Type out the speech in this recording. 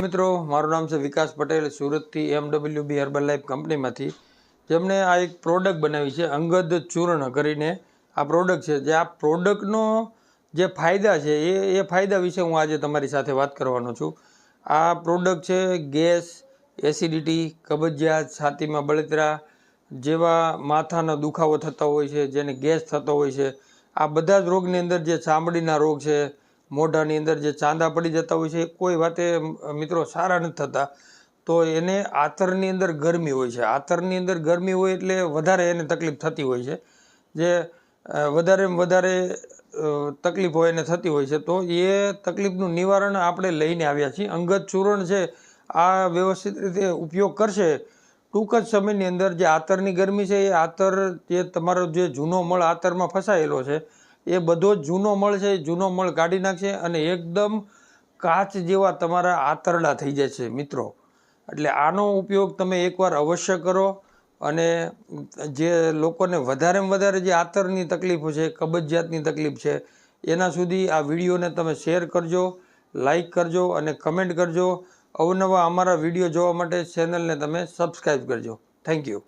મિત્રો, મારું નામ છે વિકાસ પટેલ, સુરતથી એમડબલ્યુ બી હર્બલ લાઈફ કંપનીમાંથી જેમણે આ એક પ્રોડક્ટ બનાવી છે, અંગદ ચૂર્ણ કરીને. આ પ્રોડક્ટ છે, જે આ પ્રોડક્ટનો જે ફાયદા છે, એ એ ફાયદા વિશે હું આજે તમારી સાથે વાત કરવાનો છું. આ પ્રોડક્ટ છે, ગેસ એસિડિટી કબજિયાત, છાતીમાં બળતરા જેવા માથાનો દુખાવો થતો હોય છે, જેને ગેસ થતો હોય છે. આ બધા જ રોગની અંદર જે ચામડીના રોગ છે મોઢાની અંદર જે ચાંદા પડી જતા હોય છે કોઈ વાતે મિત્રો સારા નથી થતા. તો એને આતરની અંદર ગરમી હોય છે. આતરની અંદર ગરમી હોય એટલે વધારે એને તકલીફ થતી હોય છે. જે વધારે વધારે તકલીફ હોય એને થતી હોય છે. તો એ તકલીફનું નિવારણ આપણે લઈને આવ્યા છીએ. અંગત ચૂર્ણ છે, આ વ્યવસ્થિત રીતે ઉપયોગ કરશે, ટૂંક જ સમયની અંદર જે આતરની ગરમી છે, એ આતર જે તમારો જે જૂનો મળ આતરમાં ફસાયેલો છે એ બધો જૂનો મળ છે, જૂનો મળ કાઢી નાખશે અને એકદમ કાચ જેવા તમારા આતરડા થઈ છે મિત્રો. એટલે આનો ઉપયોગ તમે એકવાર અવશ્ય કરો અને જે લોકોને વધારેમાં વધારે જે આતરની તકલીફો છે, કબજિયાતની તકલીફ છે, એના સુધી આ વિડીયોને તમે શેર કરજો, લાઈક કરજો અને કમેન્ટ કરજો. અવનવા અમારા વીડિયો જોવા માટે ચેનલને તમે સબસ્ક્રાઈબ કરજો. Thank you.